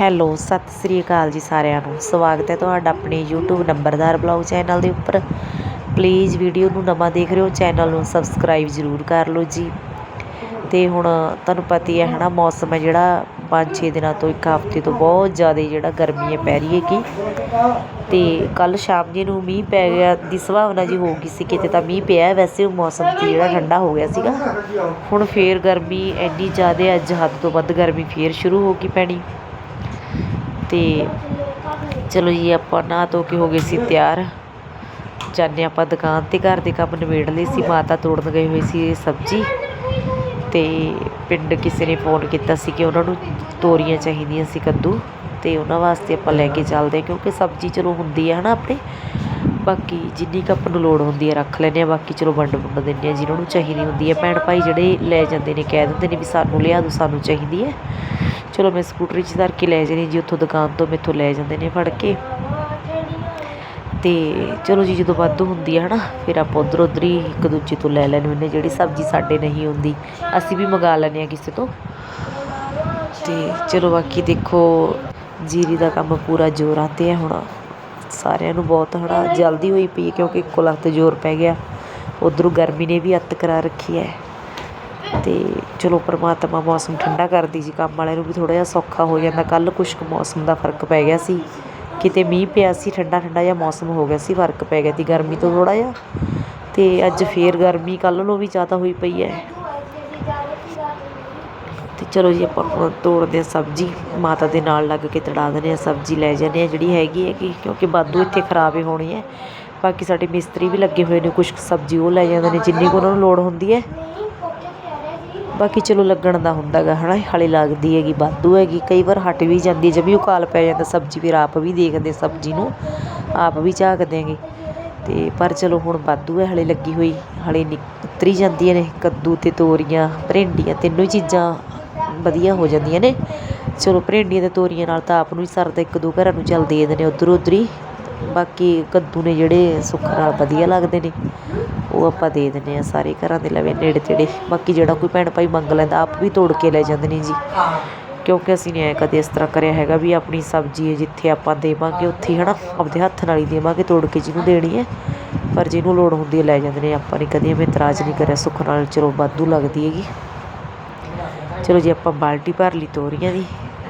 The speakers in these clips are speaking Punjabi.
ਹੈਲੋ, ਸਤਿ ਸ੍ਰੀ ਅਕਾਲ ਜੀ ਸਾਰਿਆਂ ਨੂੰ। ਸਵਾਗਤ ਹੈ ਤੁਹਾਡਾ ਆਪਣੇ YouTube ਨੰਬਰਦਾਰ ਬਲੌਗ ਚੈਨਲ ਦੇ ਉੱਪਰ। ਪਲੀਜ਼ ਵੀਡੀਓ ਨੂੰ ਨਵਾਂ ਦੇਖ ਰਹੇ ਹੋ, ਚੈਨਲ ਨੂੰ ਸਬਸਕ੍ਰਾਈਬ ਜ਼ਰੂਰ ਕਰ ਲਓ ਜੀ। ਤੇ ਹੁਣ ਤੁਹਾਨੂੰ ਪਤਾ ਹੀ ਹੈ ਹਨਾ, ਮੌਸਮ ਹੈ ਜਿਹੜਾ 5-6 ਦਿਨਾਂ ਤੋਂ ਇੱਕ ਹਫ਼ਤੇ ਤੋਂ ਬਹੁਤ ਜ਼ਿਆਦਾ ਜਿਹੜਾ ਗਰਮੀ ਹੈ, ਪੈ ਰਹੀ ਹੈਗੀ ਤੇ ਕੱਲ ਸ਼ਾਮ ਜੀ ਨੂੰ ਮੀਂਹ ਪੈ ਗਿਆ, ਦੀ ਸੰਭਾਵਨਾ ਜੀ ਹੋ ਗਈ ਸੀ ਕਿਤੇ, ਤਾਂ ਮੀਂਹ ਪਿਆ ਵੈਸੇ, ਮੌਸਮ ਸੀ ਜਿਹੜਾ ਠੰਡਾ ਹੋ ਗਿਆ ਸੀਗਾ। ਹੁਣ ਫੇਰ ਗਰਮੀ ਇੰਨੀ ਜ਼ਿਆਦਾ, ਅੱਜ ਹੱਦ ਤੋਂ ਵੱਧ ਗਰਮੀ ਫੇਰ ਸ਼ੁਰੂ ਹੋ ਗਈ ਪੈਣੀ। ਅਤੇ ਚਲੋ ਜੀ, ਆਪਾਂ ਨਹਾ ਧੋ ਕੇ ਹੋ ਗਏ ਸੀ ਤਿਆਰ। ਜਾਂਦੇ ਆਪਾਂ ਦੁਕਾਨ ਤੇ, ਘਰ ਦੇ ਕੰਮ ਨਿਬੇੜ ਲਏ ਸੀ, ਮਾਤਾ ਤੋੜਨ ਗਏ ਹੋਏ ਸੀ ਸਬਜ਼ੀ। ਅਤੇ ਪਿੰਡ ਕਿਸੇ ਨੇ ਫੋਨ ਕੀਤਾ ਸੀ ਕਿ ਉਹਨਾਂ ਨੂੰ ਤੋਰੀਆਂ ਚਾਹੀਦੀਆਂ ਸੀ ਕੱਦੂ। ਅਤੇ ਉਹਨਾਂ ਵਾਸਤੇ ਆਪਾਂ ਲੈ ਕੇ ਚੱਲਦੇ ਹਾਂ, ਕਿਉਂਕਿ ਸਬਜ਼ੀ ਚਲੋ ਹੁੰਦੀ ਹੈ ਹੈ ਨਾ ਆਪਣੇ। ਬਾਕੀ ਜਿੰਨੀ ਕੁ ਆਪਾਂ ਨੂੰ ਲੋੜ ਹੁੰਦੀ ਹੈ ਰੱਖ ਲੈਂਦੇ ਹਾਂ। ਬਾਕੀ ਚਲੋ ਵੰਡ ਵੰਡ ਦਿੰਦੇ ਹਾਂ, ਜਿਹਨਾਂ ਨੂੰ ਚਾਹੀਦੀ ਹੁੰਦੀ ਹੈ ਭੈਣ ਭਾਈ ਜਿਹੜੇ ਲੈ ਜਾਂਦੇ ਨੇ, ਕਹਿ ਦਿੰਦੇ ਨੇ ਵੀ ਸਾਨੂੰ ਲਿਆ ਦਿਓ, ਸਾਨੂੰ ਚਾਹੀਦੀ ਹੈ। ਚਲੋ ਮੈਂ ਸਕੂਟਰੀ 'ਚ ਧਰ ਕੇ ਲੈ ਜਾਣੀ ਜੀ, ਉੱਥੋਂ ਦੁਕਾਨ ਤੋਂ ਮੇਥੋਂ ਲੈ ਜਾਂਦੇ ਨੇ ਫੜ ਕੇ। ਤੇ ਚਲੋ ਜੀ, ਜਦੋਂ ਵਾਧੂ ਹੁੰਦੀ ਹੈ ਹਨਾ, ਫਿਰ ਆਪਾਂ ਉੱਧਰ ਉੱਧਰ ਹੀ ਇੱਕ ਦੂਜੇ ਤੋਂ ਲੈ ਲੈਣੇ ਹੁੰਦੇ ਜਿਹੜੀ ਸਬਜ਼ੀ ਸਾਡੇ ਨਹੀਂ ਹੁੰਦੀ, ਅਸੀਂ ਵੀ ਮੰਗਾ ਲੈਂਦੇ ਹਾਂ ਕਿਸੇ ਤੋਂ। ਤੇ ਚਲੋ ਬਾਕੀ ਦੇਖੋ, ਜੀਰੀ ਦਾ ਕੰਮ ਪੂਰਾ ਜ਼ੋਰਾਂ 'ਤੇ ਹੈ ਹੁਣ। ਸਾਰਿਆਂ ਨੂੰ ਬਹੁਤ ਹਨਾ, ਜਲਦੀ ਹੋਈ ਪਈ ਕਿਉਂਕਿ ਇੱਕੋ ਲੱਤ ਜ਼ੋਰ ਪੈ ਗਿਆ। ਉਧਰੋਂ ਗਰਮੀ ਨੇ ਵੀ ਅੱਤ ਕਰਾ ਰੱਖੀ ਹੈ। ਅਤੇ ਚਲੋ ਪਰਮਾਤਮਾ ਮੌਸਮ ਠੰਡਾ ਕਰਦੀ ਜੀ ਕੰਮ ਵਾਲਿਆਂ ਨੂੰ ਵੀ ਥੋੜ੍ਹਾ ਜਿਹਾ ਸੌਖਾ ਹੋ ਜਾਂਦਾ। ਕੱਲ੍ਹ ਕੁਛ ਕੁ ਮੌਸਮ ਦਾ ਫ਼ਰਕ ਪੈ ਗਿਆ ਸੀ। ਕਿਤੇ ਮੀਂਹ ਪਿਆ ਸੀ ਠੰਡਾ ਠੰਡਾ ਜਿਹਾ ਮੌਸਮ ਹੋ ਗਿਆ ਸੀ, ਫ਼ਰਕ ਪੈ ਗਿਆ ਸੀ ਗਰਮੀ ਤੋਂ ਥੋੜ੍ਹਾ ਜਿਹਾ। ਅਤੇ ਅੱਜ ਫਿਰ ਗਰਮੀ, ਕੱਲ੍ਹ ਨੂੰ ਵੀ ਜ਼ਿਆਦਾ ਹੋਈ ਪਈ ਹੈ। ਅਤੇ ਚਲੋ ਜੀ, ਆਪਾਂ ਹੁਣ ਤੋੜਦੇ ਹਾਂ ਸਬਜ਼ੀ। ਮਾਤਾ ਦੇ ਨਾਲ ਲੱਗ ਕੇ ਤੜਾ ਦਿੰਦੇ ਹਾਂ, ਸਬਜ਼ੀ ਲੈ ਜਾਂਦੇ ਹਾਂ, ਜਿਹੜੀ ਹੈਗੀ ਹੈ ਕਿ ਕਿਉਂਕਿ ਵਾਧੂ ਇੱਥੇ ਖਰਾਬ ਹੀ ਹੋਣੀ ਹੈ। ਬਾਕੀ ਸਾਡੇ ਮਿਸਤਰੀ ਵੀ ਲੱਗੇ ਹੋਏ ਨੇ, ਕੁਛ ਕੁ ਸਬਜ਼ੀ ਉਹ ਲੈ ਜਾਂਦੇ ਨੇ, ਜਿੰਨੀ ਕੁ ਉਹਨਾਂ ਨੂੰ ਲੋੜ ਹੁੰਦੀ ਹੈ। ਬਾਕੀ ਚਲੋ ਲੱਗਣ ਦਾ ਹੁੰਦਾ ਗਾ ਹੈ ਨਾ ਹਾਲੇ ਲੱਗਦੀ ਹੈਗੀ, ਵਾਧੂ ਹੈਗੀ। ਕਈ ਵਾਰ ਹਟ ਵੀ ਜਾਂਦੀ, ਜਦ ਵੀ ਉਹ ਕਾਲ ਪੈ ਜਾਂਦਾ ਸਬਜ਼ੀ, ਫਿਰ ਆਪ ਵੀ ਦੇਖਦੇ ਸਬਜ਼ੀ ਨੂੰ, ਆਪ ਵੀ ਝਾਕਦੇ ਹੈਗੇ। ਅਤੇ ਪਰ ਚਲੋ ਹੁਣ ਵਾਧੂ ਹੈ, ਹਲੇ ਲੱਗੀ ਹੋਈ, ਹਲੇ ਨਿਕ, ਉਤਰੀ ਜਾਂਦੀਆਂ ਨੇ ਕੱਦੂ ਅਤੇ ਤੋਰੀਆਂ ਭਰਿੰਡੀਆਂ ਤਿੰਨੋਂ ਹੀ ਚੀਜ਼ਾਂ ਵਧੀਆ ਹੋ ਜਾਂਦੀਆਂ ਨੇ। ਚਲੋ ਭਰਿੰਡੀਆਂ ਅਤੇ ਤੋਰੀਆਂ ਨਾਲ ਤਾਂ ਆਪ ਨੂੰ ਹੀ ਸਰਦਾ, ਇੱਕ ਦੋ ਘਰਾਂ ਨੂੰ ਚੱਲ ਦੇ ਦਿੰਦੇ ਉੱਧਰ ਉੱਧਰ ਹੀ। ਬਾਕੀ ਕੱਦੂ ਨੇ ਜਿਹੜੇ ਸੁੱਖ ਨਾਲ ਵਧੀਆ ਲੱਗਦੇ ਨੇ, ਉਹ ਆਪਾਂ ਦੇ ਦਿੰਦੇ ਹਾਂ ਸਾਰੇ ਘਰਾਂ ਦੇ ਲਵੇ ਨੇੜੇ ਤੇੜੇ। ਬਾਕੀ ਜਿਹੜਾ ਕੋਈ ਭੈਣ ਭਾਈ ਮੰਗ ਲੈਂਦਾ, ਆਪ ਵੀ ਤੋੜ ਕੇ ਲੈ ਜਾਂਦੇ ਨੇ ਜੀ। ਕਿਉਂਕਿ ਅਸੀਂ ਨੇ ਐ ਕਦੇ ਇਸ ਤਰ੍ਹਾਂ ਕਰਿਆ ਹੈਗਾ ਵੀ ਆਪਣੀ ਸਬਜ਼ੀ ਹੈ ਜਿੱਥੇ ਆਪਾਂ ਦੇਵਾਂਗੇ, ਉੱਥੇ ਹੀ ਹਨਾ ਆਪਦੇ ਹੱਥ ਨਾਲ ਹੀ ਦੇਵਾਂਗੇ, ਤੋੜ ਕੇ ਜਿਹਨੂੰ ਦੇਣੀ ਹੈ। ਪਰ ਜਿਹਨੂੰ ਲੋੜ ਹੁੰਦੀ ਹੈ ਲੈ ਜਾਂਦੇ ਨੇ, ਆਪਾਂ ਨੇ ਕਦੇ ਐਵੇਂ ਇਤਰਾਜ਼ ਨਹੀਂ ਕਰਿਆ, ਸੁੱਖ ਨਾਲ ਚਲੋ ਵਾਧੂ ਲੱਗਦੀ ਹੈਗੀ। ਚਲੋ ਜੀ ਆਪਾਂ ਬਾਲਟੀ ਭਰ ਲਈ ਤੋਰੀਆਂ ਦੀ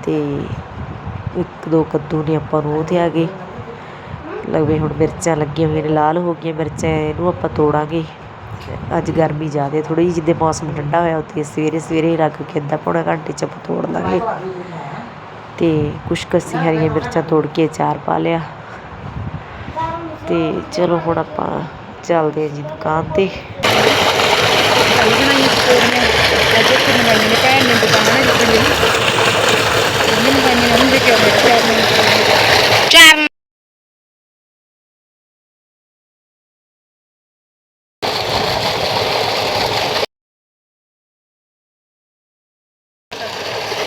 ਤੇ ਇੱਕ ਦੋ ਕੱਦੂ ਨੇ ਆਪਾਂ ਨੂੰ ਉਹ ਤੇ ਆ ਗਏ। ਲਵੇ ਹੁਣ ਮਿਰਚਾਂ ਲੱਗੀਆਂ ਹੋਈਆਂ ਨੇ, ਲਾਲ ਹੋ ਗਈਆਂ ਮਿਰਚਾਂ, ਇਹਨੂੰ ਆਪਾਂ ਤੋੜਾਂਗੇ। ਅੱਜ ਗਰਮੀ ਜ਼ਿਆਦਾ ਥੋੜ੍ਹੀ ਜਿਹੀ ਜਿੱਦਾਂ ਮੌਸਮ ਠੰਡਾ ਹੋਇਆ, ਉੱਥੇ ਸਵੇਰੇ ਸਵੇਰੇ ਹੀ ਲੱਗ ਕੇ ਅੱਧਾ ਪੌਣਾ ਘੰਟੇ ਚ ਆਪਾਂ ਤੋੜ ਲਾਂਗੇ ਅਤੇ ਕੁਛ ਕਸੀ ਹਰੀਆਂ ਮਿਰਚਾਂ ਤੋੜ ਕੇ ਅਚਾਰ ਪਾ ਲਿਆ। ਅਤੇ ਚਲੋ ਹੁਣ ਆਪਾਂ ਚੱਲਦੇ ਹਾਂ ਜੀ ਦੁਕਾਨ ਤੇ। ਭੈਣ ਨੇ ਦੁਕਾਨ ਹੈ ਜਿੱਥੇ ਮੇਰੀ ਉਹਨੇ ਮੰਗਾਈਆਂ ਉਹਨੂੰ ਦੇ ਕੇ ਆਉਂਦੇ ਚਾਰ ਨੇ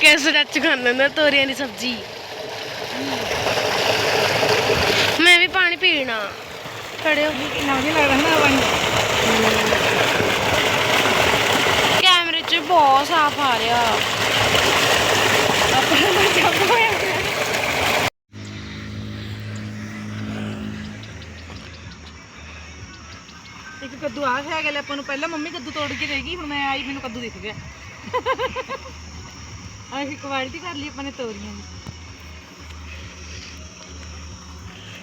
ਚਾਰ ਕਿਸ ਰੱਚ ਖਾਣਾ ਨਾ ਤੋਰੀਆਂ ਦੀ ਸਬਜ਼ੀ। ਮੈਂ ਵੀ ਪਾਣੀ ਪੀਣਾ। ਖੜਿਓ ਵਧੀਆ ਲੱਗਦਾ ਨਾ ਪਾਣੀ। ਕੈਮਰੇ 'ਚ ਬਹੁਤ ਸਾਫ਼ ਆ ਰਿਹਾ। ਜੱਬ ਹੋਇਆ। ਇੱਕ ਕੱਦੂ ਆ ਗਿਆ ਆਪਾਂ ਨੂੰ ਪਹਿਲਾਂ ਮੰਮੀ ਕੱਦੂ ਤੋੜ ਕੇ ਦੇਗੀ ਹੁਣ ਮੈਂ ਆਈ ਮੈਨੂੰ ਕੱਦੂ ਦਿਖ ਗਿਆ। ਅਸੀਂ ਕੁਆਲਿਟੀ ਕਰ ਲਈ ਆਪਾਂ ਨੇ ਤੋਰੀਆਂ ਦੀ।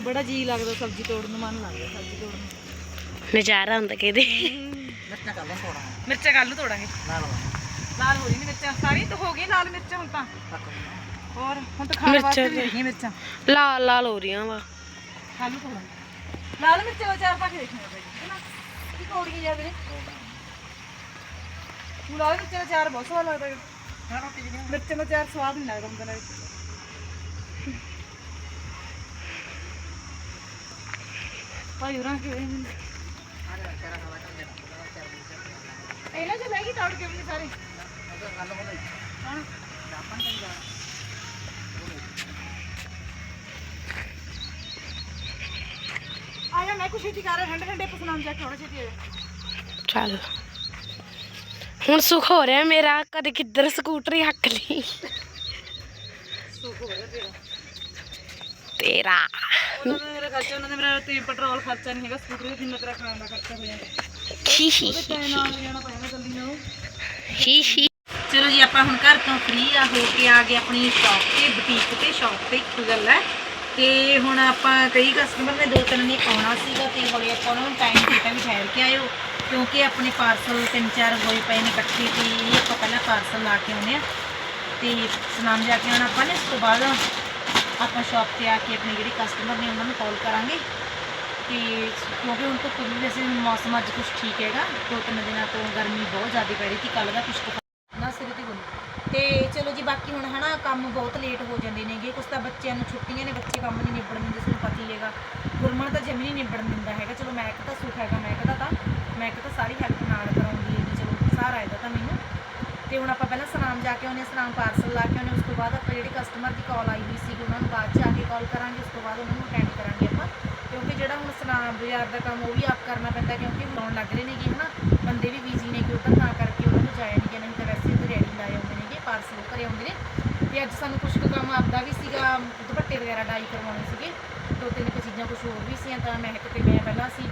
ਬੜਾ ਜੀ ਲੱਗਦਾ ਸਬਜ਼ੀ ਤੋੜਨ ਨੂੰ ਮਨ ਲੱਗਦਾ ਸਬਜ਼ੀ ਤੋੜਨ ਨੂੰ। ਨਜ਼ਾਰਾ ਹੁੰਦਾ ਕਿਤੇ ਮਿਰਚਾਂ ਕੱਲ ਨੂੰ ਤੋੜਾਂਗੇ। ਲਾਲ ਹੋ ਰਹੀ ਨੇ ਮਿਰਚਾਂ। ਸਾਰੀ ਤਾਂ ਹੋ ਗਈ ਲਾਲ ਮਿਰਚਾਂ ਹੁਣ ਤਾਂ। ਹੋਰ ਹੁਣ ਤਾਂ ਖਾਣ ਵਾਸਤੇ ਵੀ ਹੈਗੀਆਂ ਮਿਰਚਾਂ। ਲਾਲ ਲਾਲ ਹੋ ਰਹੀਆਂ ਵਾ। ਕੱਲ ਨੂੰ ਤੋੜਾਂਗੇ। ਲਾਲ ਮਿਰਚਾਂ ਦਾ ਚਾਰ ਪਾ ਕੇ ਦੇਖਣਾ ਪਏਗਾ ਹੈ ਨਾ? ਕੀ ਤੋੜੀਆਂ ਜਾਂਦੇ ਨੇ ਤੂੰ ਲਾਲ ਮਿਰਚਾਂ ਦਾ ਚਾਰ ਬਹੁਤ ਸਵਾਦ ਲੱਗਦਾ ਹੈ ਮਿਰਚਾਂ ਦਾ ਚਾਰ ਸਵਾਦ ਨਹੀਂ ਲੱਗਦਾ ਹੁੰਦਾ ਨਾਲ ਭਾਈ ਉਰਾਂ ਕਿ ਹੁਣ ਸੁੱਖ ਹੋ ਰਿਹਾ ਮੇਰਾ ਕਦੇ ਕਿੱਧਰ ਸਕੂਟਰੀ ਹੱਕ ਲਈ? ਸੁੱਖ ਤੇਰਾ। ਉਹਨਾਂ ਦਾ ਮੇਰਾ ਖਰਚਾ ਉਹਨਾਂ ਦਾ ਮੇਰਾ ਤੇ ਪੈਟਰੋਲ ਖਰਚਾ ਨਹੀਂ ਹੈਗਾ ਸਕੂਟਰ ਤੇ ਜਿੰਨਾ ਤੇਰਾ ਖਾਣ ਦਾ ਖਰਚਾ ਹੋ ਜਾਂਦਾ। ਹੀ ਹੀ ਤੇ ਨਾਲ ਜਾਣਾ ਪੈਣਾ ਜਲਦੀ ਨਾਲ ਹੀ ਹੀ। ਚਲੋ ਜੀ ਆਪਾਂ ਹੁਣ ਘਰ ਤੋਂ ਫ੍ਰੀ ਆ ਹੋ ਕੇ ਆ ਗਏ ਆਪਣੀ ਸ਼ਾਪ ਤੇ ਬੁਟੀਕ ਤੇ ਸ਼ਾਪ ਤੇ ਇੱਕ ਗੱਲ ਹੈ। ਤੇ ਹੁਣ ਆਪਾਂ ਕਈ ਕਸਟਮਰ ਨੇ ਦੋ ਤਿੰਨ ਨੇ ਆਉਣਾ ਸੀਗਾ ਤੇ ਹੌਲੀ ਆਪਾਂ ਉਹਨਾਂ ਨੂੰ ਟਾਈਮ ਦਿੱਤਾ ਵੀ ਠਹਿਰ ਕੇ ਆਇਓ। ਕਿਉਂਕਿ ਆਪਣੇ ਪਾਰਸਲ ਤਿੰਨ ਚਾਰ ਹੋਏ ਪਏ ਨੇ ਇਕੱਠੇ ਤੇ ਇਹ ਆਪਾਂ ਪਹਿਲਾਂ ਪਾਰਸਲ ਲਾ ਕੇ ਆਉਨੇ ਆ ਤੇ ਸਨਾਮ ਜਾ ਕੇ ਆਉਣਾ ਆਪਾਂ ਨੇ, ਉਸ ਤੋਂ ਬਾਅਦ ਆਪਾਂ ਸ਼ਾਪ ਤੇ ਆ ਕੇ ਆਪਣੇ ਜਿਹੜੇ ਕਸਟਮਰ ਨੇ ਉਹਨਾਂ ਨੂੰ ਕਾਲ ਕਰਾਂਗੇ। ਤੇ ਕਿਉਂਕਿ ਹੁਣ ਤੋਂ ਕੁਝ ਵੈਸੇ ਮੌਸਮ ਅੱਜ ਕੁਝ ਠੀਕ ਹੈਗਾ, ਦੋ ਤਿੰਨ ਦਿਨਾਂ ਤੋਂ ਗਰਮੀ ਬਹੁਤ ਜ਼ਿਆਦਾ ਪੈ ਰਹੀ ਸੀ ਕੱਲ ਦਾ ਕੁਝ ਨਾ ਸਿਰ ਤੇ ਬੋਲੀ ਤੇ ਚਲੋ ਜੀ, ਬਾਕੀ ਹੁਣ ਹਨਾ ਕੰਮ ਬਹੁਤ ਲੇਟ ਹੋ ਜਾਂਦੇ ਨੇਗੇ, ਕੁਛ ਤਾਂ ਬੱਚਿਆਂ ਨੂੰ ਛੁੱਟੀਆਂ ਨੇ, ਬੱਚੇ ਕੰਮ ਨਹੀਂ ਨਿਬੜਨ ਦਿੰਦੇ ਤੁਹਾਨੂੰ ਪਤਾ ਹੀ ਹੈਗਾ। ਗੁਰਮਨ ਤਾਂ ਜਮੀ ਨਹੀਂ ਨਿਬੜਨ ਦਿੰਦਾ ਹੈਗਾ। ਚਲੋ ਮੈਂ ਤਾਂ ਸੁੱਖ ਹੈਗਾ ਮੈਂ ਤਾਂ ਤਾਂ। ਮੈਂ ਇੱਕ ਤਾਂ ਸਾਰੀ ਹੈਲਪ ਨਾਲ ਕਰਾਉਂਦੀ ਹੈਗੀ ਚਲੋ ਸਾਰਾ ਇਹਦਾ ਤਾਂ ਮੈਨੂੰ। ਤੇ ਹੁਣ ਆਪਾਂ ਪਹਿਲਾਂ ਸਨਾਮ ਜਾ ਕੇ ਆਉਂਦੇ ਹਾਂ, ਸਨਾਮ ਪਾਰਸਲ ਲਾ ਕੇ ਆਉਂਦੇ ਹਾਂ, ਉਸ ਤੋਂ ਬਾਅਦ ਆਪਾਂ ਜਿਹੜੇ ਕਸਟਮਰ ਦੀ ਕਾਲ ਆਈ ਹੋਈ ਸੀ ਉਹਨਾਂ ਨੂੰ ਬਾਅਦ ਚ ਆ ਕੇ ਕਾਲ ਕਰਾਂਗੇ, ਉਸ ਤੋਂ ਬਾਅਦ ਉਹਨਾਂ ਨੂੰ ਅਟੈਂਡ ਕਰਾਂਗੇ ਆਪਾਂ। ਕਿਉਂਕਿ ਜਿਹੜਾ ਹੁਣ ਸਨਾਮ ਬਾਜ਼ਾਰ ਦਾ ਕੰਮ ਉਹ ਵੀ ਆਪ ਕਰਨਾ ਪੈਂਦਾ, ਕਿਉਂਕਿ ਹੁਣ ਲੱਗ ਰਹੇ ਨੇਗੇ ਹਨਾ, ਬੰਦੇ ਵੀ ਬਿਜ਼ੀ ਨੇ ਕਿ ਉਧਰ ਤਾਂ ਕਰਕੇ ਉਹਨਾਂ ਨੂੰ ਜਾਇਆ ਨਹੀਂ ਗਿਆ, ਨਹੀਂ ਤਾਂ ਵੈਸੇ ਤਾਂ ਰੈਡੀ ਲਾਏ ਹੁੰਦੇ ਨੇਗੇ ਪਾਰਸਲ ਘਰੇ ਆਉਂਦੇ ਨੇ। ਤੇ ਅੱਜ ਸਾਨੂੰ ਕੁਝ ਕੁ ਕੰਮ ਆਪਦਾ ਵੀ ਸੀਗਾ, ਦੁਪੱਟੇ ਵਗੈਰਾ ਡਾਈ ਕਰਵਾਉਣੇ ਸੀਗੇ, ਦੋ ਤਿੰਨ ਕੁ ਚੀਜ਼ਾਂ ਕੁਝ ਹੋਰ ਵੀ ਸੀਆਂ, ਤਾਂ ਮੈਂ ਕਿਤੇ ਮੈਂ ਪਹਿਲਾਂ ਸੀ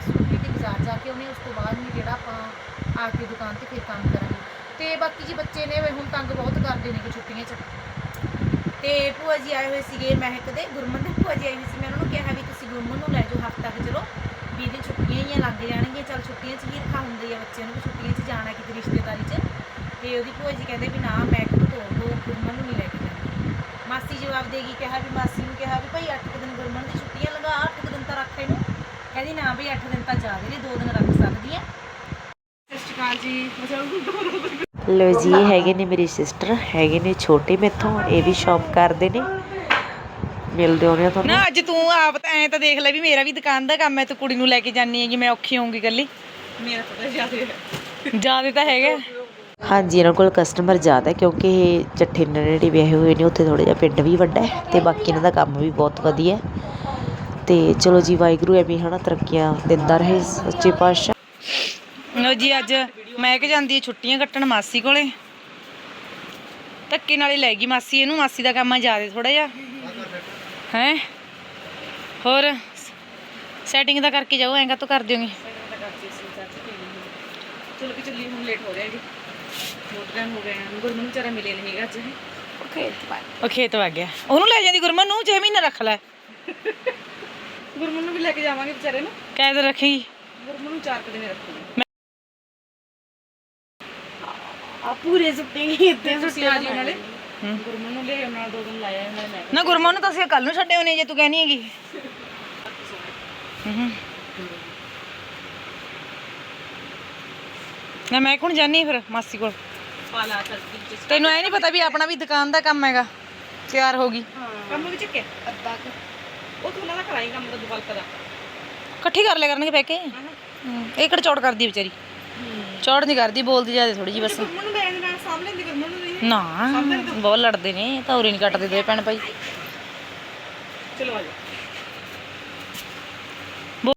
ਬਾਜ਼ਾਰ ਜਾ ਕੇ ਉਹਨੇ ਉਸ ਤੋਂ ਬਾਅਦ ਵੀ ਜਿਹੜਾ ਆਪਾਂ ਆ ਕੇ ਦੁਕਾਨ ਤੇ ਫਿਰ ਕੰਮ ਕਰਾਂਗੇ। ਤੇ ਬਾਕੀ ਜੀ ਬੱਚੇ ਨੇ ਹੁਣ ਤੰਗ ਬਹੁਤ ਕਰਦੇ ਨੇ ਕਿ ਛੁੱਟੀਆਂ 'ਚ। ਤੇ ਭੂਆ ਜੀ ਆਏ ਹੋਏ ਸੀਗੇ ਮਹਿਕ ਦੇ ਗੁਰਮਨ ਦੇ ਭੂਆ ਜੀ ਆਈ ਹੋਈ ਸੀ। ਮੈਂ ਉਹਨਾਂ ਨੂੰ ਕਿਹਾ ਵੀ ਤੁਸੀਂ ਗੁਰਮਨ ਨੂੰ ਲੈ ਜਾਓ, ਹਫ਼ਤਾ ਕੁ ਚਲੋ। ਵੀਹ ਦਿਨ ਛੁੱਟੀਆਂ ਹੀ ਲੱਗ ਜਾਣਗੀਆਂ। ਚਲ ਛੁੱਟੀਆਂ 'ਚ ਹੀ ਰਖਾ ਹੁੰਦੀ ਆ ਬੱਚਿਆਂ ਨੂੰ ਵੀ ਛੁੱਟੀਆਂ 'ਚ ਜਾਣਾ ਕਿਤੇ ਰਿਸ਼ਤੇਦਾਰੀ 'ਚ। ਤੇ ਉਹਦੀ ਭੂਆ ਜੀ ਕਹਿੰਦੇ ਵੀ ਨਾ, ਮਹਿਕ ਨੂੰ ਤੋੜ ਦੋ ਗੁਰਮਨ ਨੂੰ ਨਹੀਂ ਲੈ ਕੇ ਜਾਣੀ। ਮਾਸੀ ਜਵਾਬ ਦੇਗੀ ਕਿਹਾ ਵੀ ਮਾਸੀ ਨੂੰ ਕਿਹਾ ਵੀ ਭਾਈ 8 ਦਿਨ ਗੁਰਮਨ ਦੀ ਛੁੱਟੀਆਂ ਲਗਾ 8 ਦਿਨ ਤਾਂ ਰੱਖ ਇਹਨੂੰ ਕਹਿੰਦੀ ਨਾ ਵੀ 8 ਦਿਨ ਤਾਂ ਜ਼ਿਆਦਾ ਨੇ 2 ਦਿਨ ਰੱਖ ਸਕਦੀ ਆ। ਲੋ ਜੀ ਇਹ ਹੈਗੇ ਨੇ ਮੇਰੀ ਸਿਸਟਰ ਹੈਗੇ ਨੇ ਛੋਟੇ ਮੇਥੋਂ ਇਹ ਵੀ ਸ਼ੌਪ ਕਰਦੇ ਨੇ। ਮਿਲਦੇ ਹੋਣੇ ਆ ਤੁਹਾਨੂੰ। ਨਾ ਅੱਜ ਤੂੰ ਆਪ ਤਾਂ ਐਂ ਤਾਂ ਦੇਖ ਲੈ ਵੀ ਮੇਰਾ ਵੀ ਦੁਕਾਨ ਦਾ ਕੰਮ ਹੈ ਤੂੰ ਕੁੜੀ ਨੂੰ ਲੈ ਕੇ ਜਾਨੀ ਹੈਗੀ ਮੈਂ ਔਖੀ ਹੋਊਂਗੀ ਇਕੱਲੀ। ਮੇਰਾ ਤਾਂ ਜ਼ਿਆਦਾ ਹੈ। ਜ਼ਿਆਦਾ ਤਾਂ ਹੈਗਾ। ਹਾਂਜੀ ਇਹਨਾਂ ਕੋਲ ਕਸਟਮਰ ਜ਼ਿਆਦਾ ਹੈ ਕਿਉਂਕਿ ਇਹ ਚੱਠੇ ਨੇੜੇ ਵਿਆਹੇ ਹੋਏ ਨੇ ਉੱਥੇ ਥੋੜਾ ਜਿਹਾ ਪਿੰਡ ਵੀ ਵੱਡਾ ਹੈ ਤੇ ਬਾਕੀ ਇਹਨਾਂ ਦਾ ਕੰਮ ਵੀ ਬਹੁਤ ਵਧੀਆ ਹੈ। ਤੇ ਚਲੋ ਜੀ ਵਾਹਿਗੁਰੂ ਐਵੇਂ ਹਨਾ ਤਰੱਕੀਆਂ ਦਿੰਦਾ ਰਹੇ ਸੱਚੇ ਪਾਤਸ਼ਾਹ। ਲੋ ਜੀ ਅੱਜ ਮੈਂ ਕਿ ਜਾਂਦੀ ਹੈ ਛੁੱਟੀਆਂ ਕੱਟਣ ਮਾਸੀ ਕੋਲੇ। ਧੱਕੇ ਨਾਲ ਹੀ ਲੈ ਗਈ ਮਾਸੀ ਇਹਨੂੰ ਮਾਸੀ ਦਾ ਕੰਮ ਆ ਜ਼ਿਆਦਾ ਥੋੜਾ ਜਿਹਾ। ਹੈ? ਹੋਰ ਸੈਟਿੰਗ ਤਾਂ ਕਰਕੇ ਜਾਓ ਐਂ ਤੂੰ ਕਰ ਦਿਓਗੇ ਚਲੋ ਕਿ ਚੱਲੀ ਹੁਣ ਲੇਟ ਹੋ ਰਿਹਾ ਜੀ। ਟਾਈਮ ਹੋ ਗਿਆ ਗੁਰਮਨ ਵਿਚਾਰਾ ਮਿਲੇ ਨਹੀਂ ਅੱਜ। ਉਹ ਖੇਤ ਵਗ ਗਿਆ। ਉਹਨੂੰ ਲੈ ਜਾਂਦੀ ਗੁਰਮਨ ਨੂੰ 6 ਮਹੀਨੇ ਰੱਖ ਲੈ। ਗੁਰਮਨ ਨੂੰ ਵੀ ਲੈ ਕੇ ਜਾਵਾਂਗੇ ਵਿਚਾਰੇ ਨੂੰ। ਕਾਇਦ ਰੱਖੇਗੀ। ਗੁਰਮਨ ਨੂੰ 4 ਦਿਨ ਰੱਖੂਗੀ। ਆ ਪੂਰੇ ਸੁੱਤੇ ਹੀ ਇੱਥੇ ਤੁਸੀਂ ਆ ਜਿਓ ਨਾਲੇ। ਗੁਰਮਨ ਨੂੰ ਲੈ ਨਾਲ ਦੋ ਦਿਨ ਲਾਇਆ ਨਾਲੇ ਮੈਂ ਨਾ ਗੁਰਮਨ ਨੂੰ ਤਾਂ ਅਸੀਂ ਕੱਲ ਨੂੰ ਛੱਡੇ ਹੋਣੇ ਜੇ ਤੂੰ ਕਹਿਣੀ ਹੈਗੀ। ਹੂੰ ਨਾ ਮੈਂ ਕੋਣ ਜਾਨੀ ਫਿਰ ਮਾਸੀ ਕੋਲ? ਪਾਲਾ ਚੱਲਦੀ ਤੈਨੂੰ ਐ ਨਹੀਂ ਪਤਾ ਵੀ ਆਪਣਾ ਵੀ ਦੁਕਾਨ ਦਾ ਕੰਮ ਹੈਗਾ ਤਿਆਰ ਹੋ ਗਈ। ਕੰਮ ਵਿੱਚ ਕਿ ਅੱਧਾ ਕੁ। ਉਹ ਤੂੰ ਨਾ ਕਰਾਈ ਕੰਮ ਦਾ ਦੁਬਲਕ ਦਾ। ਇਕੱਠੀ ਕਰ ਲਿਆ ਕਰਨਗੇ ਬਹਿ ਕੇ ਹੂੰ। ਇਹ ਕਿਹੜਾ ਚੌੜ ਕਰਦੀ ਵਿਚਾਰੀ? ਚੌੜ ਨਹੀਂ ਕਰਦੀ ਬੋਲਦੀ ਜ਼ਿਆਦਾ ਥੋੜੀ ਜੀ ਬਸ। ਮੈਂ ਨਹੀਂ ਨਾ ਬਹੁਤ ਲੜਦੇ ਨੇ ਤਾਂ ਉਰੇ ਨਹੀਂ ਕੱਟਦੇ ਦੋਏ ਭੈਣ ਭਾਈ। ਚਲੋ ਆ ਜਾ